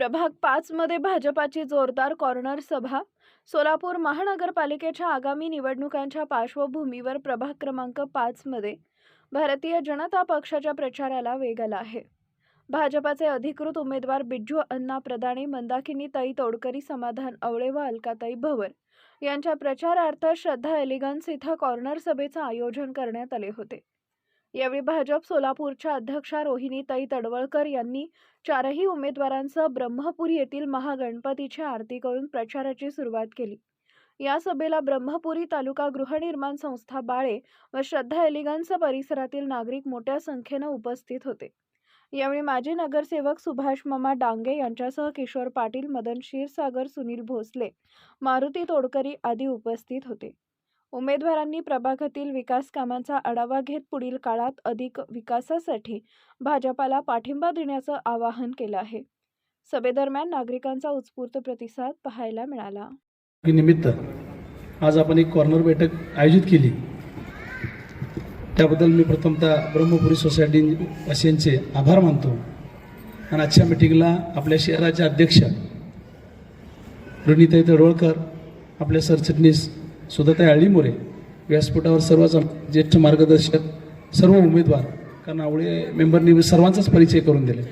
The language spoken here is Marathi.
प्रभाग पाचमध्ये भाजपाची जोरदार कॉर्नर सभा. सोलापूर महानगरपालिकेच्या आगामी निवडणुकांच्या पार्श्वभूमीवर प्रभाग क्रमांक पाचमध्ये भारतीय जनता पक्षाच्या प्रचाराला वेग आला आहे. भाजपाचे अधिकृत उमेदवार बिज्जू अण्णा प्रदाणे मंदाकिनी ताई तोडकरी समाधान आवळे व अलकाताई भवर यांच्या प्रचारार्थ श्रद्धा एलिगन्स इथं कॉर्नर सभेचं आयोजन करण्यात आले होते. यावेळी भाजप सोलापूरच्या अध्यक्षा रोहिणीताई तडवळकर यांनी चारही उमेदवारांसह ब्रह्मपुरी येथील महागणपतीची आरती करून प्रचाराची सुरुवात केली. या सभेला ब्रह्मपुरी तालुका गृहनिर्माण संस्था बाळे व श्रद्धा एलिगन्स परिसरातील नागरिक मोठ्या संख्येनं उपस्थित होते. यावेळी माजी नगरसेवक सुभाष ममा डांगे यांच्यासह किशोर पाटील मदन क्षीरसागर सुनील भोसले मारुती तोडकरी आदी उपस्थित होते. उमेदवारांनी प्रभागातील विकास कामांचा आढावा घेत पुढील काळात अधिक विकासासाठी भाजपाला पाठिंबा देण्याचं आवाहन केलं आहे. सभेदरम्यान नागरिकांचा उत्स्फूर्त प्रतिसाद पाहायला मिळाला. निमित्त आज आपण एक कॉर्नर बैठक आयोजित केली. त्याबद्दल मी प्रथमतः ब्रह्मपुरी सोसायटी वासियांचे आभार मानतो. आणि आजच्या मिटिंगला आपल्या शहराच्या अध्यक्ष रणिताई तळवळकर आपल्या सरचिटणीस सुधाताई आळीमोरे व्यासपीठावर सर्वच ज्येष्ठ मार्गदर्शक सर्व उमेदवार कारण आवळे मेंबरनी सर्वांचाच परिचय करून दिले.